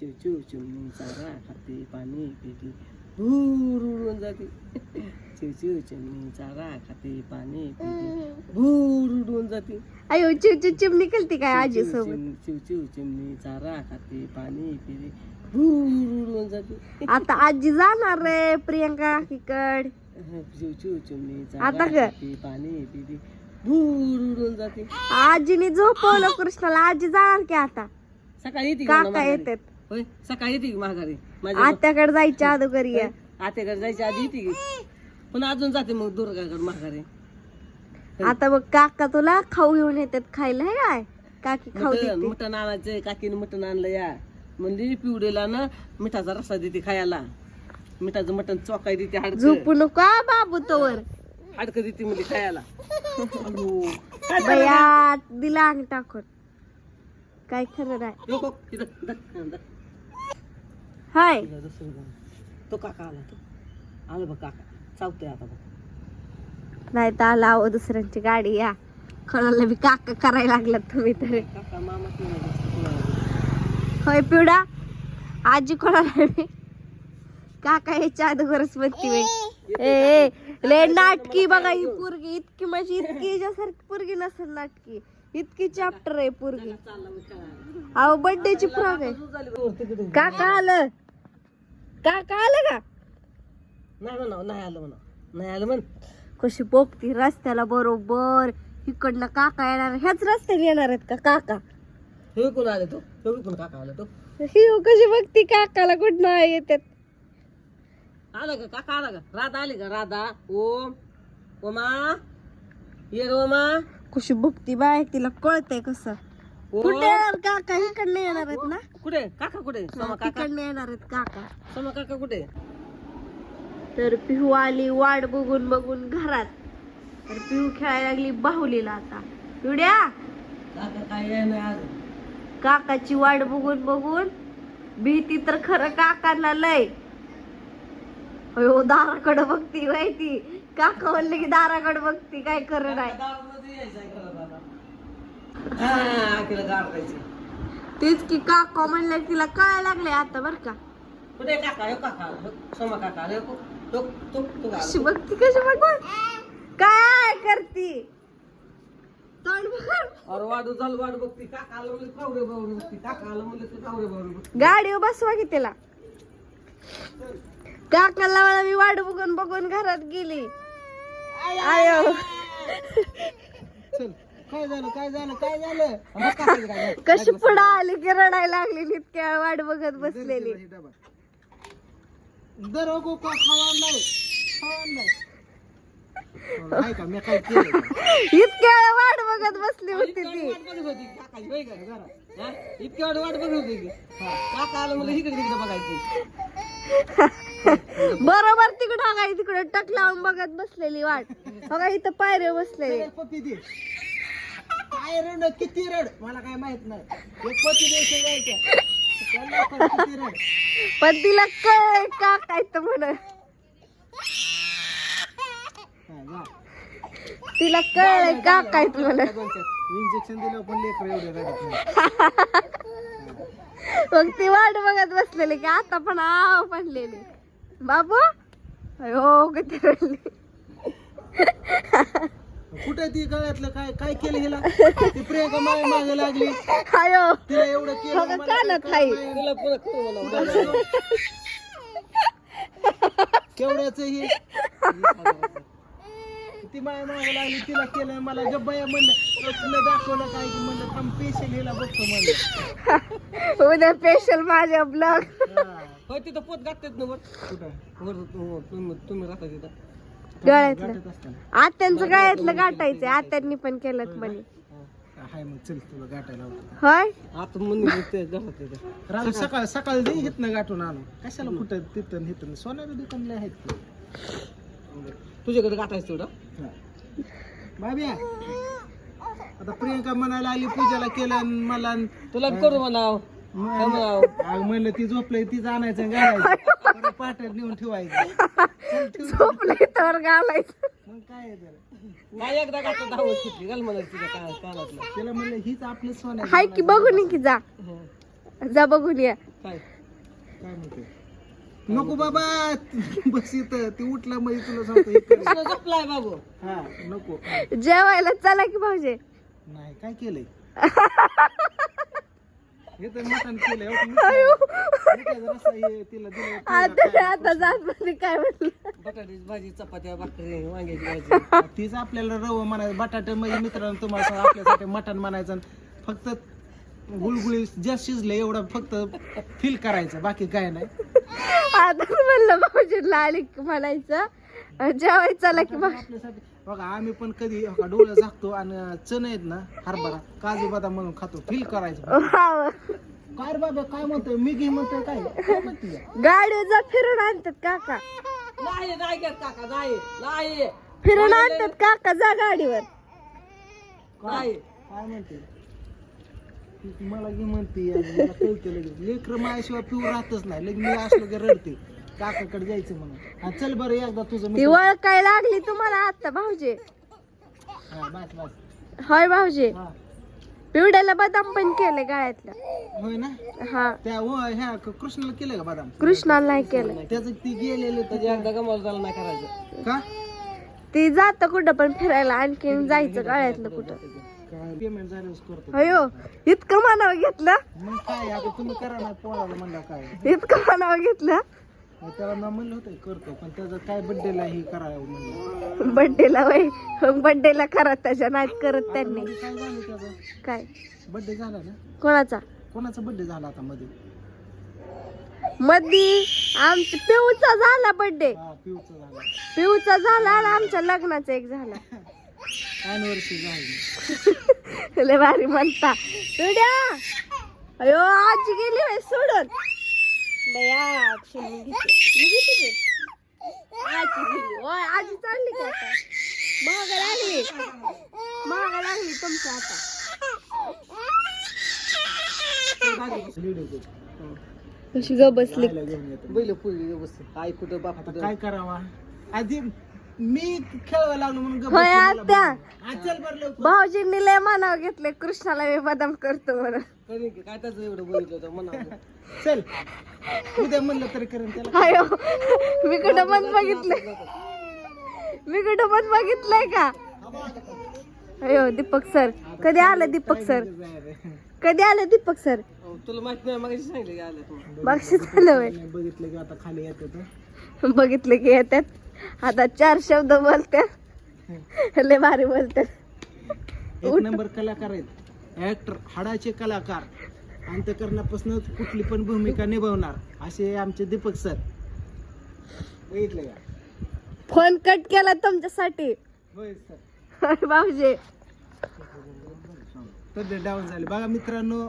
चिवचिव चिमणी चारा खाते पाणी पिते भूर उडून जाते चिवचिव चिमणी चारा खाते पाणी पिते भूर उडून जाते अयो चिव चिव चिमणी केलती काय आजी सोबत? चिवचिव चिमणी चारा खाते पाणी पिते भूर उडून जाते आता आजी जाणार रे प्रियंका काकीकड. चिवचिव चिमणी आता चारा ग? खाते पाणी पिते भूर उडून जाते आजीने झोपवलं कृष्णाला. आजी जाणार की आता? सकाळी येते का काका? येतात. होय? सकाळी येते की माघारी? माझ्या आत्याकडे जायच्या अगोदर ये आत्याकडे जायच्या आधी येते की. पण अजून जाते मग दुर्गाकडे माघारी. आता मग काका तुला खाऊ घेऊन येतात खायला हे काय? काकी खाऊ मटण देते. मटण आणायचंय काकीने मटण आणलं या. म्हणजे पिवडेला ना मिठाचा रस्सा देते खायला. मिठाचं मटण चोकाय देते हाडकं. झोपू नको बाबू तोवर. हाडकं देते म्हणजे खायला. अयो. बया दिला अंग टाकून. काय खरं नाही. यो को, इथं, इथं, इथं. हाय. तो काका आला तो. आलं बघ काका. चावतोय आता बघ. नाही तर आला अहो दुसऱ्यांची गाडी या. कोणाला बी काका करायला लागला तुम्ही तरी. काका कोणाला होय पिवडा आजी कोणाला बी? काका याच्या अगोदरच म्हणती बाई. ए ए, लय नाटकी बघा ही पोरगी. इतकी म्हणजे इतकी हिच्यासारखी पोरगी नसेल नाटकी. इतकी चॅप्टर आहे पोरगी. अहो बर्थडेची फ्रॉक आहे. काका आलं. काका आलं का? नाही म्हणा नाही आलं म्हणा नाही आलं म्हण. कशी पोपती रस्त्याला बरोबर. इकडनं काका येणार ह्याच रस्त्याने येणार आहेत का काका? हे कोण आले तो? हे कोण काका आला तो? ही हो कशी बघती काकाला कुठं येतात आला का काका आला का? राधा आली का? राधा ओम ओमा ये रे ओमा. कशी बघती बाय तिला कळतंय कसं. कुठे येणार काका? इकडनं येणार आहेत ना? कुठे? काका कुठे? सोमा काका? तिकडनं येणार आहेत काका. सोमा काका कुठे? तर पिहू आली वाट बघून बघून घरात. तर पिहू खेळायला लागली बाहुलीला आता. पिवड्या? काका काय आहे नाही आज? काकाची वाट बघून बघून भीती तर खरं काकांना लय. हो दाराकडे बघती माहिती. काका म्हणले की दाराकडे बघती काय खरं नाही. दारामध्ये यायचं आहे. हा, तिला गाड. तेच की काका म्हणलं की तिला कळायला लागले आता बर का. कुठे काका? हो काका सोमा काका आले. तो तो तो गाड. कशी बघती कशी बघ काय करती? तोंड बघ. अरे वाढू झालं वाढ बघती. काका आलं म्हणजे कावरे बावरे बघती. काका आलं म्हणजे तू कावरे बावरे बघती. गाडीवर बसवा की तिला. काकाला मला मी वाट बघून बघून घरात गेली. आयो. काय झालं? काय झालं? काय झालं? बघ काकाचं काय झालं. कशी पुढे आली की रडायला लागली इतक्या वाट बघत बसलेली. दर का खावा आणलाय. खावा आणलाय. हाय का मी काय केलं इतक्या वेळ वाट बघत बसली होती इतकी ती. वाट बघत होती. काकाची होय का जरा? हा? इतकी वाट वाट बघत होती की हा, काका आलं इकडे तिकडे बघायचं. बरोबर तिकडं काय तिकडे टक लावून बघत बसलेली वाट. बघा इथं पायरे बसलेली दे काय रड? किती रड? मला काय माहीत नाही. एक पती द्यायचं जायचं त्याला पण किती रड? पण तिला कळ का काय तर म्हण. हा, जा. तिला कळ का काय तर म्हण. इंजेक्शन दिलं पण लेकर एवढे रडत नाही. मग ती वाट बघत बसलेली की आता पण आव पडलेली बाबू? अयो किती रडली. कुठे ती गळ्यातलं? काय काय केलं हिला? ती प्रियंका मागे मागे लागली. अयो तिला एवढं केलं मला कानात काय खाई. माहीत. तिला पुन्हा करू मला. केवढ्याच हे? ती माया मागे लागली तिला केलं मला. जब्बाया म्हणलं तुला दाखवलं काय? की म्हणलं थांब पेशल हिला बघतो म्हणलं. उद्या स्पेशल माझ्या ब्लॉग होय तिथं पोत गाठतात ना वर. कुठं? वर तु- तुम्ही तुम्ही राहता तिथं. गळ्यातलं आत्यांचं गळ्यातलं गाठायचंय आत्यांनी पण केलं म्हणे. हाय मग चल तुला गाठायला होतं होय? आता म्हणून सकाळ सकाळ दे इथनं गाठून आणू. कशाला कुठं तिथं इथं? सोन्याच्या दुकानला आहेत. तुझ्याकडे गाठायचं बाब्या आता प्रियंका म्हणायला आली पूजाला केलं आणि मला तुला करू म्हणाव. म्हणलं ती झोपलंय तीच आणायचं आणि घालायचं. पाट्यात नेऊन ठेवायचं. झोपलंय तर घालायचं. मग काय आहे तर काय एकदा गाठा धावत सुटली घाल म्हणत तुझ्या काय कानातलं त्याला म्हणलं हीच आपलं सोन्या हाय की बघून की जा. जा बघून या. काय? काय म्हणते? नको बाबा बस इथं. ती उठला म्हणजे तुला सांगतो हे कर. बाबू. हा नको. जेवायला चला की भाऊजी. नाही काय केलंय? हे तर मटण हो, हे तिला दिलं आता आता जात मध्ये काय म्हणलं? बटाट्याची भाजी चपात्या भाकरी वांग्याची भाजी. तीच आपल्याला रव म्हणायचं. बटाटे म्हणजे मित्रांनो तुम्हाला सांगू, आपल्यासाठी मटण म्हणायचं आणि फक्त गुळगुळी जे शिजलं एवढं फक्त फील करायचं बाकी काय नाही. आता म्हणलं भाऊजी आली की म्हणायचं. जेवाय चला की भाऊ आपल्यासाठी बघा आम्ही पण कधी हो का डोळं झाकतो आणि चण आहेत ना हरभरा काजू बदाम म्हणून खातो फील करायचं. वाव. काय रे बाबा काय म्हणतोय? मी घे म्हणतोय काय? काय म्हणते गाडीवर जा फिरून आणतात काका. नाही नाही घेत काका नाही नाही. फिरून आणतात काका जा गाडीवर. नाही. काय म्हणते ती मला घे म्हणते आणि मला कळते लगेच. लेकर माझ्याशिवाय पिऊ राहतच नाही. लगेच मी असलो की रडते काकाकडे जायचं म्हणून. हा, चल बरं एकदा तुझं ती मित्र- लागली तुम्हाला आता भाऊजी. हा, बस बस. होय भाऊजी. हा. पिवड्याला बदाम पण केले गाळ्यातल्या होय ना? हा. त्या व ह्या क- कृष्णाला केलं का बदाम? कृष्णाला नाही केलं त्याचं ती गेलेले त्याची एकदा नाही करायचं? का? ती जात कुठं पण फिरायला आणखीन जायचं गाळ्यातलं कुठं. काय पेमेंट झाल्यावर करतो. अयो इतकं मानावं घेतलं? मग काय आता तुम्ही करा ना पोराला म्हणलं काय? इतकं मानावं घेतलं? त्याला ना म्हणलं होतं करतो पण त्याचं काय बड्डेला हे करावं म्हणलं. बर्थडेला वय बर्थडेला करा त्याच्या नाहीत करत त्यांनी. मध्ये काय झालं त्याचा? काय? बड्डे झाला ना? कोणाचा? कोणाचा बड्डे झाला आता मध्ये मधी? आमच्या पिऊचा झाला बर्थडे हा पिऊचा झाला. पिऊचा झाला आणि आमच्या लग्नाचा एक झाला. अॅनिव्हर्सरी झाली. लय भारी म्हणता. पिवड्या अयो आजी गेली बाई सोडून. बया मी घेते मी घेते की. आजी गेली ओय आजी चालली का आता. महाग लागली. महाग लागली तुमच्या आता. व्हिडिओ कशी ग बसली? बैल पुरी व्यवस्थित. आई कुठं बाप कुठं? काय करावा? आधी मी खेळायला लागलो म्हणून गप्प होय बसलो मला आत्या. बोलू. आज चल बरं लवकर. भाऊजींनी लय मानाव घेतले कृष्णाला मी बदाम करतो म्हणून. कधी काय त्याचं एवढं बघितलं होतं? म्हणा चल. उद्या म्हणलं तरी करेन त्याला. अयो मी कुठं पण बघितलंय. मी कुठं पण बघितलंय का? अयो दीपक सर. कधी आलं दीपक सर? कधी आलं दीपक सर? तुला माहीत नाही मग सांगितलं की आलं तू. बक्षीस आलं होय. बघितलं की आता खाली येते तर बघितलं की येतात आता चार शब्द बोलतात लय भारी बोलतात एक नंबर कलाकार आहेत. ऍक्टर हाडाचे कलाकार. अंतकरणापासून कुठली पण भूमिका निभावणार असे आमचे दीपक सर. बघितलं का? फोन कट केला तुमच्यासाठी. होय सर. अरे भाऊजी. तब्येत डाऊन झाली. बघा मित्रांनो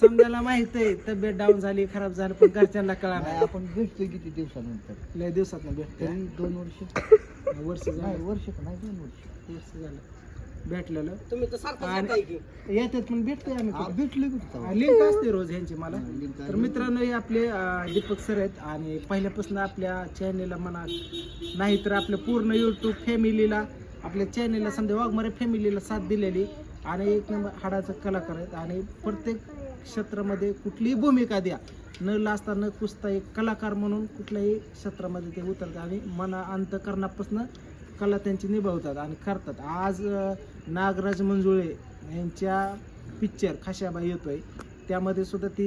समजायला माहीत आहे तब्येत डाऊन झाली खराब झाली पण घरच्यांना कळा नाही आपण भेटतोय किती दिवसानंतर? लय दिवसात ना भेटतोय. तरी दोन वर्ष. वर्ष नाही झालं वर्ष नाही दोन वर्ष. वर्ष झालं. भेटलेलं. तुम्ही तर सारखं आणि- की येतात पण भेटतोय हा, आम्ही कुठं तेव्हा? लिंक असते रोज ह्यांची मला. तर मित्रांनो हे आपले अं, दीपक सर आहेत आणि पहिल्यापासून आपल्या चॅनेलला म्हणा नाहीतर आपल्या पूर्ण युट्यूब फॅमिलीला आपल्या चॅनेलला समजा वाघमारे फॅमिलीला साथ दिलेली. आणि एक नंबर हाडाचा कलाकार आहेत. आणि प्रत्येक क्षेत्रामध्ये कुठलीही भूमिका द्या. न लाजता न कुसता एक कलाकार म्हणून कुठल्याही क्षेत्रामध्ये ते उतरतात. आणि मना अंतकरणापासून कला त्यांची निभावतात आणि करतात. आज नागराज मंजुळे यांच्या पिक्चर खाशाबाई येतोय. त्यामध्ये सुद्धा ती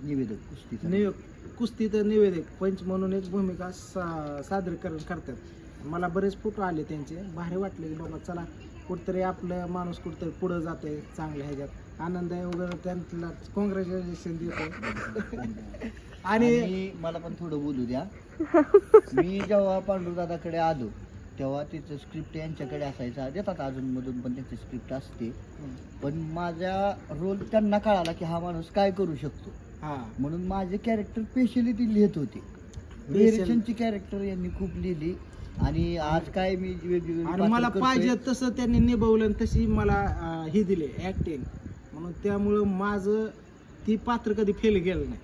निवेदक कुस्तीचा. निव कुस्तीत निवेदक पंच म्हणून एक भूमिका सा सादरीकरण करतात. मला बरेच फोटो आले त्यांचे. भारी वाटले की बाबा चला कुठतरी आपलं माणूस कुठतरी पुढं जातोय चांगल्या ह्याच्यात. आनंद आहे वगैरे त्यांना कॉंग्रॅच्युलेशन देतो आणि आणि मला पण थोडं बोलू द्या. मी जेव्हा पांडुदादाकडे आलो तेव्हा तिचं स्क्रिप्ट यांच्याकडे असायचा. देतात अजून मधून पण त्यांची स्क्रिप्ट असते. पण माझा रोल त्यांना कळाला की हा माणूस काय करू शकतो. हा. म्हणून माझे कॅरेक्टर स्पेशली ती लिहित होती. वेरिएशनची कॅरेक्टर यांनी खूप लिहिली. आणि आज काय मी वेगवेगळी मला. पाहिजे तसं त्यांनी निभवलं आणि तशी मला हे दिले ऍक्टिंग म्हणून त्यामुळं माझं ती पात्र कधी फेल गेलं नाही.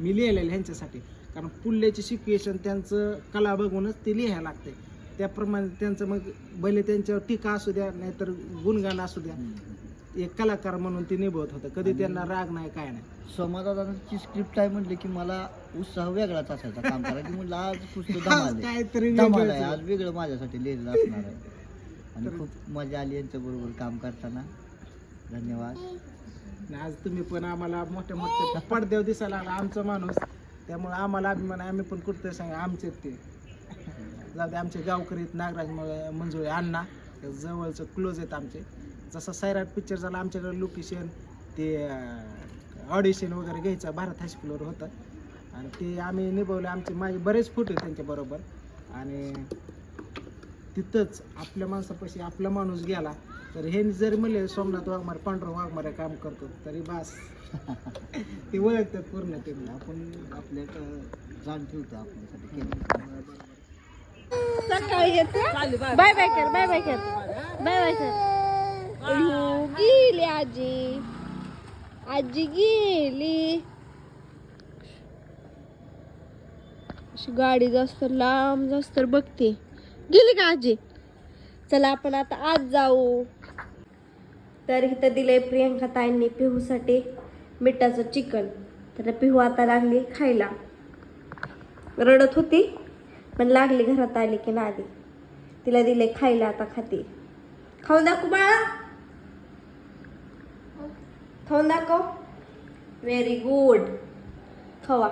मी लिहिलेलं ह्यांच्यासाठी. कारण पुढल्याची सिच्युएशन त्यांचं कला बघूनच ते लिहायला लागते त्याप्रमाणे त्यांचं मग भले त्यांच्यावर टीका असू द्या नाहीतर गुणगान असू द्या. एक कलाकार म्हणून ते निभवत होतं. कधी त्यांना राग नाही काय नाही. समाजाची स्क्रिप्ट आहे म्हणले की मला उत्साह वेगळाच असायचा काम करायला. की म्हणलं आज पुस्तक. काहीतरी. आज वेगळं माझ्यासाठी लिहिलेलं असणार आहे. आणि खूप मजा आली यांच्या बरोबर काम करताना. धन्यवाद. आणि आज तुम्ही पण आम्हाला मोठ्या मोठ्या पडद्यावर दिसायला आमचा माणूस. त्यामुळे आम्हाला अभिमान आम्ही पण कुठं सांगा आमचे ते. जाऊ दे आमचे गावकरीत नागराज मंजुळे अण्णा. जवळचं क्लोज आहेत आमचे. जसं सैराट पिक्चर झाला आमच्याकडे लोकेशन ते ऑडिशन वगैरे घ्यायचं भारत हायस्कूलवर होतं. आणि ते आम्ही निभवले. आमचे माझे बरेच फोटो त्यांच्याबरोबर आणि तिथंच आपल्या माणसापाशी आपला माणूस गेला तर हे जरी म्हणले सोमनाथ वाघमारे पांडुरंग वाघमारे काम करतो तरी बास. ते ओळखतात पूर्ण ते आपण आपल्याकडं जाण ठेवतो आपल्यासाठी. केलं सकाळी येते बाय बाय कर बाय बाय कर. बाय बाय कर. गेली आजी. आजी गेली. अशी गाडी जास्त लांब जास्त बघते. गेली का आजी? चला आपण आता आज जाऊ. तर इथं दिलंय प्रियंका ताईंनी पिहूसाठी मिठाचं चिकन. तर पिहू आता लागली खायला. रडत होती. पण लागली घरात आली की ना आली तिला दिले खायला आता खाते खाऊन दाखव बाळा. खाऊन दाखव. व्हेरी गुड खवा.